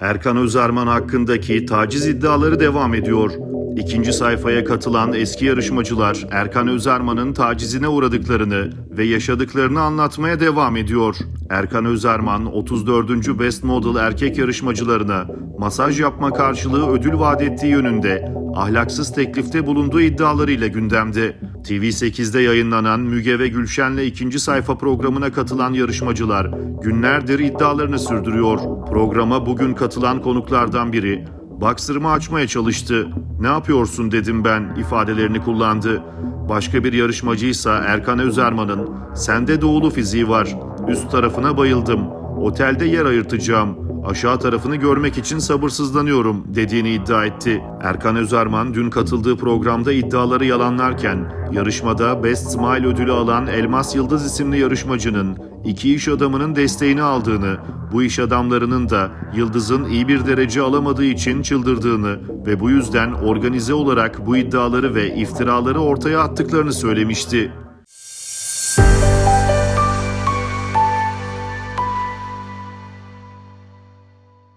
Erkan Özarman hakkındaki taciz iddiaları devam ediyor. İkinci sayfaya katılan eski yarışmacılar Erkan Özarman'ın tacizine uğradıklarını ve yaşadıklarını anlatmaya devam ediyor. Erkan Özarman 34. Best Model erkek yarışmacılarına masaj yapma karşılığı ödül vaat ettiği yönünde ahlaksız teklifte bulunduğu iddialarıyla gündemde. TV8'de yayınlanan Müge ve Gülşen'le ikinci sayfa programına katılan yarışmacılar günlerdir iddialarını sürdürüyor. Programa bugün katılan konuklardan biri Boxer'ımı açmaya çalıştı. Ne yapıyorsun dedim ben ifadelerini kullandı. Başka bir yarışmacıysa Erkan Özerman'ın sende doğulu fiziği var. Üst tarafına bayıldım. Otelde yer ayırtacağım. Aşağı tarafını görmek için sabırsızlanıyorum dediğini iddia etti. Erkan Özerman dün katıldığı programda iddiaları yalanlarken yarışmada Best Smile ödülü alan Elmas Yıldız isimli yarışmacının iki iş adamının desteğini aldığını, bu iş adamlarının da Yıldız'ın iyi bir derece alamadığı için çıldırdığını ve bu yüzden organize olarak bu iddiaları ve iftiraları ortaya attıklarını söylemişti.